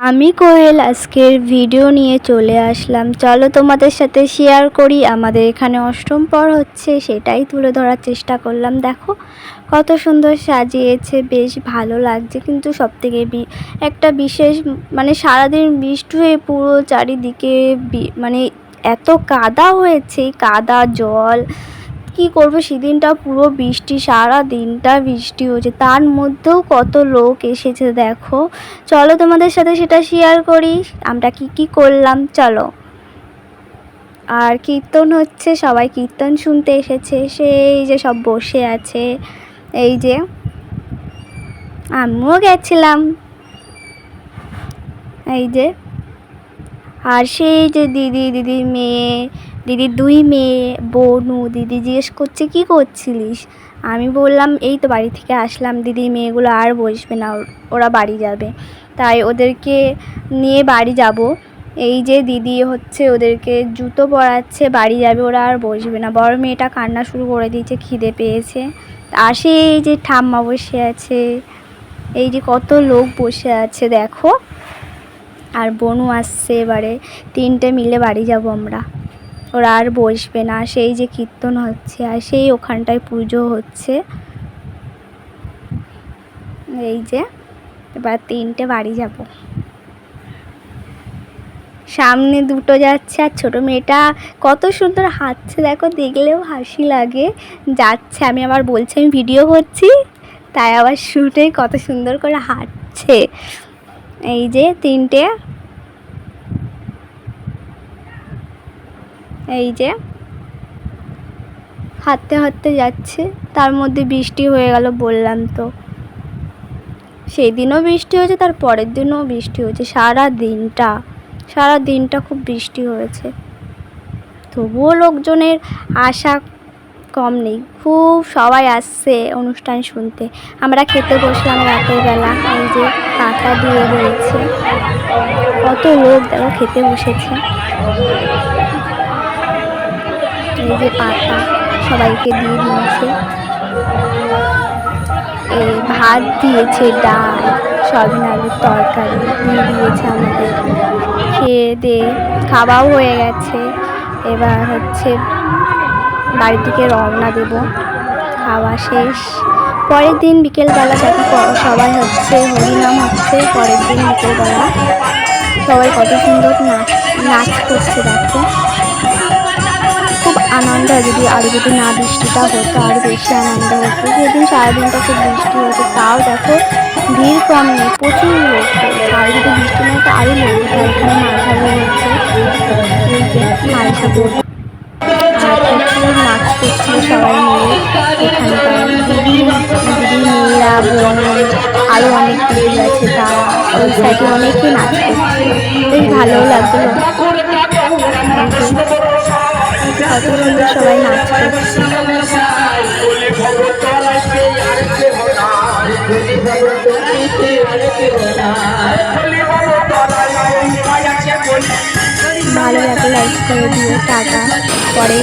আমি কোয়েল, আজকের ভিডিও নিয়ে চলে আসলাম। চলো তোমাদের সাথে শেয়ার করি। আমাদের এখানে অষ্টম পর হচ্ছে, সেটাই তুলে ধরার চেষ্টা করলাম। দেখো, কত সুন্দর সাজিয়েছে, বেশ ভালো লাগছে। কিন্তু সবথেকে একটা বিশেষ মানে সারাদিন বৃষ্টি হয়ে পুরো চারিদিকে মানে এত কাদা হয়েছে, কাদা, জল কি করব? সেদিনটা পুরো বৃষ্টি, সারা দিনটা বৃষ্টি হয়েছে। তার মধ্যেও কত লোক এসেছে, দেখো। চলো তোমাদের সাথে সেটা শেয়ার করি। আমরা কি কি করলাম? চলো। আর কীর্তন হচ্ছে, সবাই কীর্তন শুনতে এসেছে। সেই যে সব বসে আছে। এই যে আমিও গেছিলাম। এই যে আর সেই যে দিদি দিদির মেয়ে দিদির দুই মেয়ে, বনু, দিদি জিজ্ঞেস করছে, কি করছিলিস? আমি বললাম, এই তো বাড়ি থেকে আসলাম, দিদি মেয়েগুলো আর বসবে না, ওরা বাড়ি যাবে। তাই ওদেরকে নিয়ে বাড়ি যাব। এই যে দিদি হচ্ছে ওদেরকে জুতো পরাচ্ছে, বাড়ি যাবে, ওরা আর বসবে না। বড় মেয়েটা কান্না শুরু করে দিয়েছে, খিদে পেয়েছে। আর এই যে ঠাম্মা বসে আছে, এই যে কত লোক বসে আছে, দেখো। আর বনু আসছে এবারে, তিনটে মিলে বাড়ি যাব আমরা। ওরা আর বসবে না, সেই যে কীর্তন হচ্ছে আর সেই ওখানটায় পুজো হচ্ছে। এই যে, এবার তিনটে বাড়ি যাব। সামনে দুটো যাচ্ছে আর ছোটো মেয়েটা কত সুন্দর হাঁটছে, দেখো দেখলেও হাসি লাগে। যাচ্ছে, আমি আবার বলছি, আমি ভিডিও করছি, তাই আবার শুটে কত সুন্দর করে হাঁটছে। এই যে তিনটে এই যে, হাঁটতে হাঁটতে যাচ্ছে, তার মধ্যে বৃষ্টি হয়ে গেল বললাম তো। সেই দিনও বৃষ্টি হয়েছে, তার পরের দিনও বৃষ্টি হয়েছে, সারা দিনটা সারা দিনটা খুব বৃষ্টি হয়েছে। তবুও লোকজনের আশা কম নেই, খুব সবাই আসছে অনুষ্ঠান শুনতে। আমরা খেতে বসলাম রাতের বেলা, এই যে পাতা দিয়ে দিয়েছে। কত লোক দেখো খেতে বসেছে। এই যে পাতা সবাইকে দিয়ে দিয়েছে। এই ভাত দিয়েছে, ডাল সয়াবিন আলুর তরকারি দিয়ে দিয়েছে আমাদের। খেয়ে দিয়ে খাওয়াও হয়ে গেছে। এবার হচ্ছে বাড়ির দিকে রওনা দেব। খাওয়া শেষ। পরের দিন বিকেলবেলা প- সবাই হচ্ছে, হরিনাম হচ্ছে, পরের দিন বিকেলবেলা সবাই কত সুন্দর নাচ নাচ করছে দেখো। আনন্দ যদি আরও যদি না বৃষ্টিটা হতো আরও বেশি আনন্দ হতো। সেদিন সারাদিনটা খুব বৃষ্টি হতো, তাও দেখো ভিড় কম নেই প্রচুর লোক আর যদি বৃষ্টি না হতো আরও লোক এখানে মালসাগর হচ্ছে এই যে মালসাগর। আর প্রচুর নাচ করছিল সবাই মিলে এখানটায় দিদি মেয়েরা বোন আরও অনেক দিদি আছে, তারা ওই সাইডে অনেকেই নাচ করছিল বেশ ভালোও লাগল। সুন্দর সবাই নাচ ভালো লাগে লাইক করে দিয়ে টাটা পরে